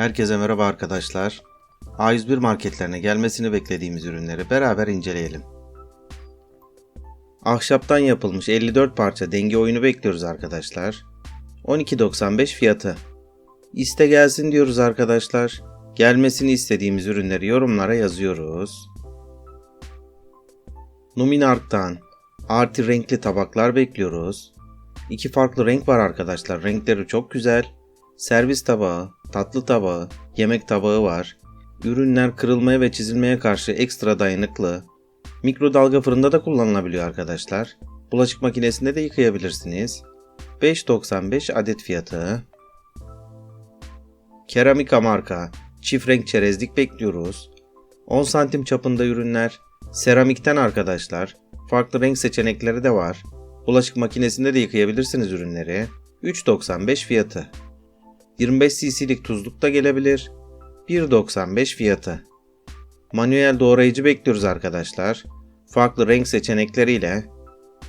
Herkese merhaba arkadaşlar. A101 marketlerine gelmesini beklediğimiz ürünleri beraber inceleyelim. Ahşaptan yapılmış 54 parça denge oyunu bekliyoruz arkadaşlar. 12.95 fiyatı. İste gelsin diyoruz arkadaşlar. Gelmesini istediğimiz ürünleri yorumlara yazıyoruz. Numinark'tan artı renkli tabaklar bekliyoruz. İki farklı renk var arkadaşlar. Renkleri çok güzel. Servis tabağı, tatlı tabağı, yemek tabağı var. Ürünler kırılmaya ve çizilmeye karşı ekstra dayanıklı. Mikrodalga fırında da kullanılabiliyor arkadaşlar. Bulaşık makinesinde de yıkayabilirsiniz. 5.95 adet fiyatı. Keramika marka çift renk çerezlik bekliyoruz. 10 santim çapında ürünler. Seramikten arkadaşlar. Farklı renk seçenekleri de var. Bulaşık makinesinde de yıkayabilirsiniz ürünleri. 3.95 fiyatı. 25 cc'lik tuzluk da gelebilir. 1.95 fiyatı. Manuel doğrayıcı bekliyoruz arkadaşlar. Farklı renk seçenekleriyle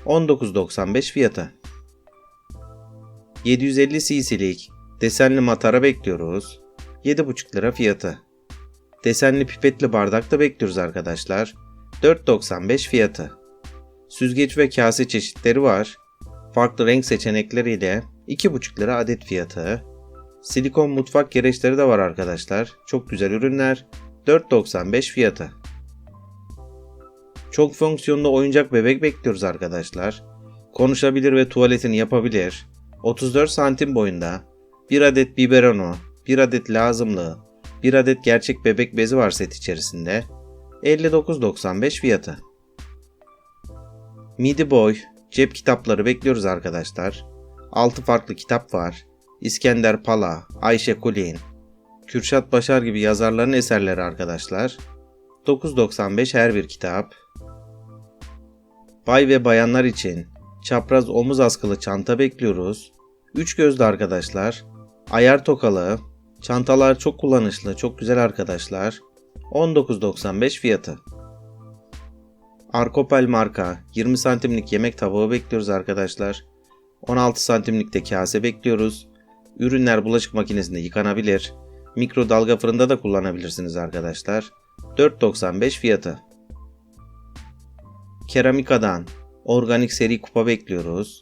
19.95 fiyatı. 750 cc'lik desenli matara bekliyoruz. 7.5 lira fiyatı. Desenli pipetli bardak da bekliyoruz arkadaşlar. 4.95 fiyatı. Süzgeç ve kase çeşitleri var. Farklı renk seçenekleriyle 2.5 lira adet fiyatı. Silikon mutfak gereçleri de var arkadaşlar. Çok güzel ürünler. 4.95 fiyatı. Çok fonksiyonlu oyuncak bebek bekliyoruz arkadaşlar. Konuşabilir ve tuvaletini yapabilir. 34 santim boyunda. 1 adet biberonu, 1 adet lazımlığı, 1 adet gerçek bebek bezi var set içerisinde. 59.95 fiyatı. Midi Boy cep kitapları bekliyoruz arkadaşlar. 6 farklı kitap var. İskender Pala, Ayşe Kulin, Kürşat Başar gibi yazarların eserleri arkadaşlar. 9.95 her bir kitap. Bay ve bayanlar için çapraz omuz askılı çanta bekliyoruz. 3 gözlü arkadaşlar. Ayar tokalı. Çantalar çok kullanışlı, çok güzel arkadaşlar. 19.95 fiyatı. Arkopel marka 20 santimlik yemek tabağı bekliyoruz arkadaşlar. 16 santimlikte kase bekliyoruz. Ürünler bulaşık makinesinde yıkanabilir. Mikrodalga fırında da kullanabilirsiniz arkadaşlar. 4.95 fiyatı. Keramikadan organik seri kupa bekliyoruz.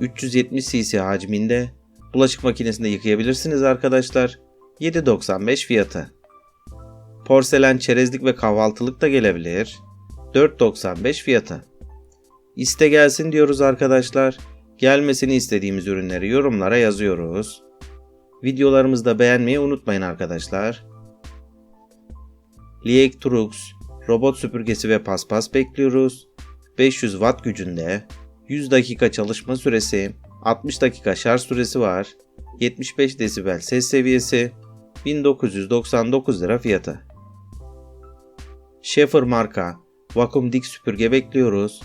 370 cc hacminde bulaşık makinesinde yıkayabilirsiniz arkadaşlar. 7.95 fiyatı. Porselen çerezlik ve kahvaltılık da gelebilir. 4.95 fiyatı. İste gelsin diyoruz arkadaşlar. Gelmesini istediğimiz ürünleri yorumlara yazıyoruz. Videolarımızı da beğenmeyi unutmayın arkadaşlar. Liek Trux robot süpürgesi ve paspas bekliyoruz. 500 watt gücünde, 100 dakika çalışma süresi, 60 dakika şarj süresi var. 75 desibel ses seviyesi, 1999 lira fiyatı. Schaefer marka vakum dik süpürge bekliyoruz.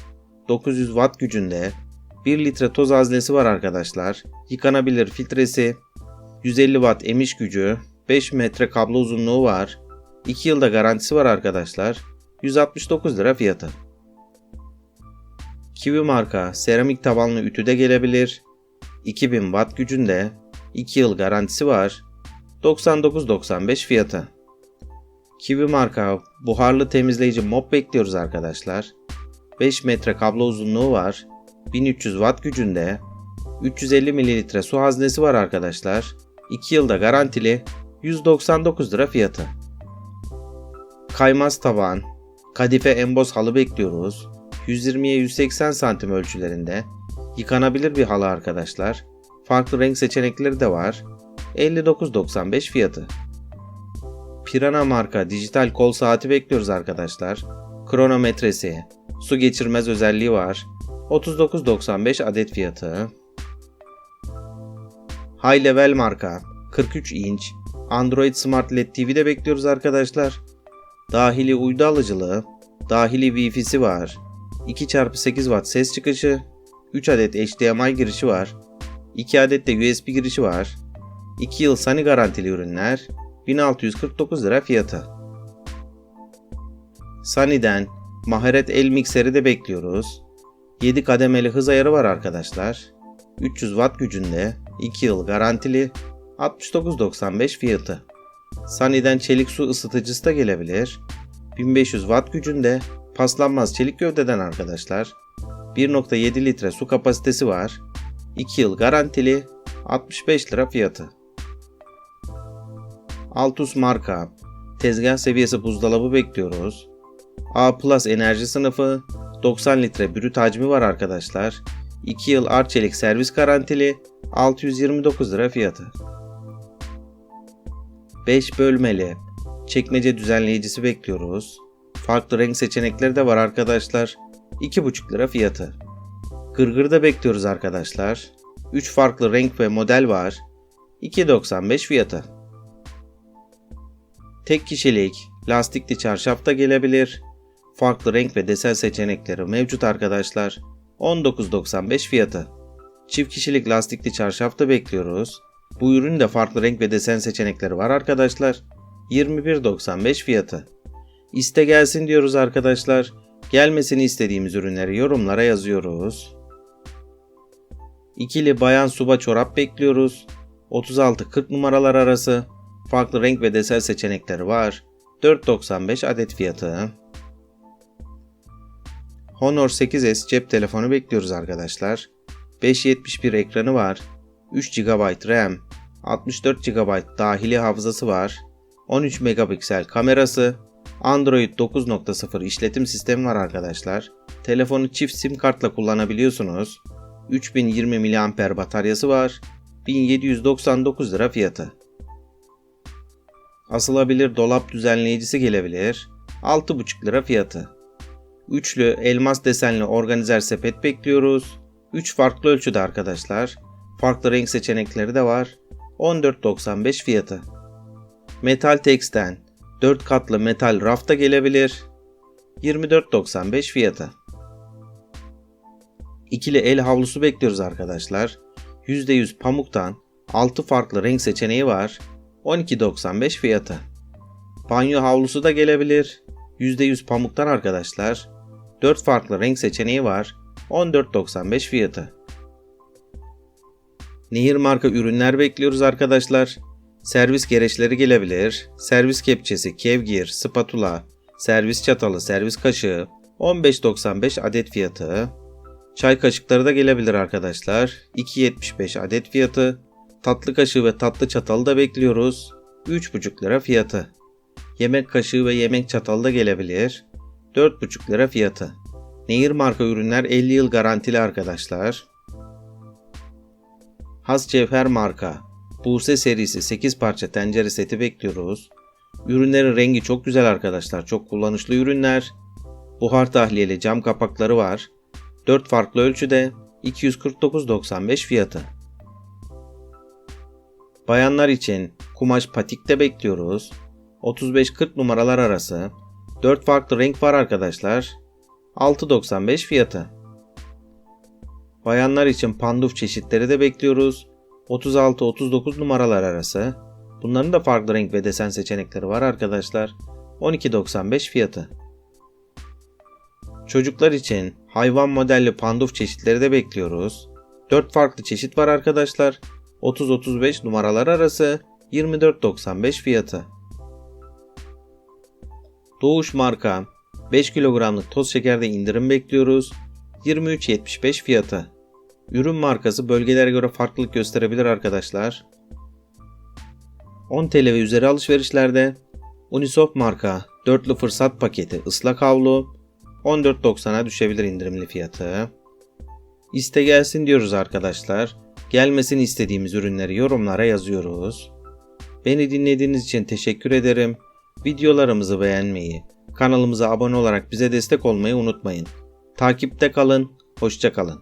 900 watt gücünde, 1 litre toz haznesi var arkadaşlar. Yıkanabilir filtresi, 150 watt emiş gücü, 5 metre kablo uzunluğu var. 2 yılda garantisi var arkadaşlar. 169 lira fiyatı. Kiwi marka seramik tabanlı ütü de gelebilir. 2000 watt gücünde 2 yıl garantisi var. 99.95 fiyatı. Kiwi marka buharlı temizleyici mop bekliyoruz arkadaşlar. 5 metre kablo uzunluğu var. 1300 watt gücünde. 350 mililitre su haznesi var arkadaşlar. 2 yılda garantili. 199 lira fiyatı. Kaymaz taban, kadife emboz halı bekliyoruz. 120'ye 180 santim ölçülerinde. Yıkanabilir bir halı arkadaşlar. Farklı renk seçenekleri de var. 59.95 fiyatı. Pirana marka dijital kol saati bekliyoruz arkadaşlar. Kronometresi, su geçirmez özelliği var. 39.95 adet fiyatı. High Level marka 43 inç Android Smart LED TV de bekliyoruz arkadaşlar. Dahili uydu alıcılığı, dahili Wi-Fi'si var. 2x8 Watt ses çıkışı, 3 adet HDMI girişi var. 2 adet de USB girişi var. 2 yıl Sony garantili ürünler. 1649 lira fiyatı. Sony'den Maharet el mikseri de bekliyoruz. 7 kademeli hız ayarı var arkadaşlar. 300 watt gücünde 2 yıl garantili 69.95 fiyatı. Sunny'den çelik su ısıtıcısı da gelebilir. 1500 watt gücünde paslanmaz çelik gövdeden arkadaşlar. 1.7 litre su kapasitesi var. 2 yıl garantili 65 lira fiyatı. Altus marka tezgah seviyesi buzdolabı bekliyoruz. A Plus enerji sınıfı 90 litre brüt hacmi var arkadaşlar. 2 yıl Arçelik servis garantili 629 lira fiyatı. 5 bölmeli çekmece düzenleyicisi bekliyoruz. Farklı renk seçenekleri de var arkadaşlar. 2,5 lira fiyatı. Gırgır da bekliyoruz arkadaşlar. 3 farklı renk ve model var. 2.95 fiyatı. Tek kişilik lastikli çarşaf da gelebilir. Farklı renk ve desen seçenekleri mevcut arkadaşlar. 19.95 fiyatı. Çift kişilik lastikli çarşaf da bekliyoruz. Bu ürün de farklı renk ve desen seçenekleri var arkadaşlar. 21.95 fiyatı. İste gelsin diyoruz arkadaşlar. Gelmesini istediğimiz ürünleri yorumlara yazıyoruz. İkili bayan suba çorap bekliyoruz. 36-40 numaralar arası. Farklı renk ve desen seçenekleri var. 4.95 adet fiyatı. Honor 8S cep telefonu bekliyoruz arkadaşlar. 571 ekranı var. 3 GB RAM, 64 GB dahili hafızası var. 13 megapiksel kamerası, Android 9.0 işletim sistemi var arkadaşlar. Telefonu çift sim kartla kullanabiliyorsunuz. 3020 mAh bataryası var. 1799 lira fiyatı. Asılabilir dolap düzenleyicisi gelebilir. 6,5 lira fiyatı. Üçlü elmas desenli organizer sepet bekliyoruz. 3 farklı ölçüde arkadaşlar. Farklı renk seçenekleri de var. 14.95 fiyatı. Metal Tex'ten 4 katlı metal raf da gelebilir. 24.95 fiyatı. İkili el havlusu bekliyoruz arkadaşlar. %100 pamuktan 6 farklı renk seçeneği var. 12.95 fiyatı. Banyo havlusu da gelebilir. %100 pamuktan arkadaşlar. 4 farklı renk seçeneği var. 14.95 fiyatı. Nehir marka ürünler bekliyoruz arkadaşlar. Servis gereçleri gelebilir. Servis kepçesi, kevgir, spatula, servis çatalı, servis kaşığı 15.95 adet fiyatı. Çay kaşıkları da gelebilir arkadaşlar. 2.75 adet fiyatı. Tatlı kaşığı ve tatlı çatalı da bekliyoruz. 3.5 lira fiyatı. Yemek kaşığı ve yemek çatalı da gelebilir. 4.5 lira fiyatı. Nehir marka ürünler 50 yıl garantili arkadaşlar. Has Cevher marka Buse serisi 8 parça tencere seti bekliyoruz. Ürünlerin rengi çok güzel arkadaşlar. Çok kullanışlı ürünler. Buhar tahliyeli cam kapakları var. 4 farklı ölçüde 249.95 fiyatı. Bayanlar için kumaş patik de bekliyoruz. 35-40 numaralar arası. 4 farklı renk var arkadaşlar. 6.95 fiyatı. Bayanlar için panduf çeşitleri de bekliyoruz. 36-39 numaralar arası. Bunların da farklı renk ve desen seçenekleri var arkadaşlar. 12.95 fiyatı. Çocuklar için hayvan modelli panduf çeşitleri de bekliyoruz. 4 farklı çeşit var arkadaşlar. 30-35 numaralar arası 24.95 fiyatı. Doğuş marka 5 kilogramlık toz şekerde indirim bekliyoruz. 23.75 fiyatı. Ürün markası bölgelere göre farklılık gösterebilir arkadaşlar. 10 TL ve üzeri alışverişlerde Unisoft marka dörtlü fırsat paketi ıslak havlu 14.90'a düşebilir indirimli fiyatı. İste gelsin diyoruz arkadaşlar. Gelmesini istediğimiz ürünleri yorumlara yazıyoruz. Beni dinlediğiniz için teşekkür ederim. Videolarımızı beğenmeyi, kanalımıza abone olarak bize destek olmayı unutmayın. Takipte kalın, hoşça kalın.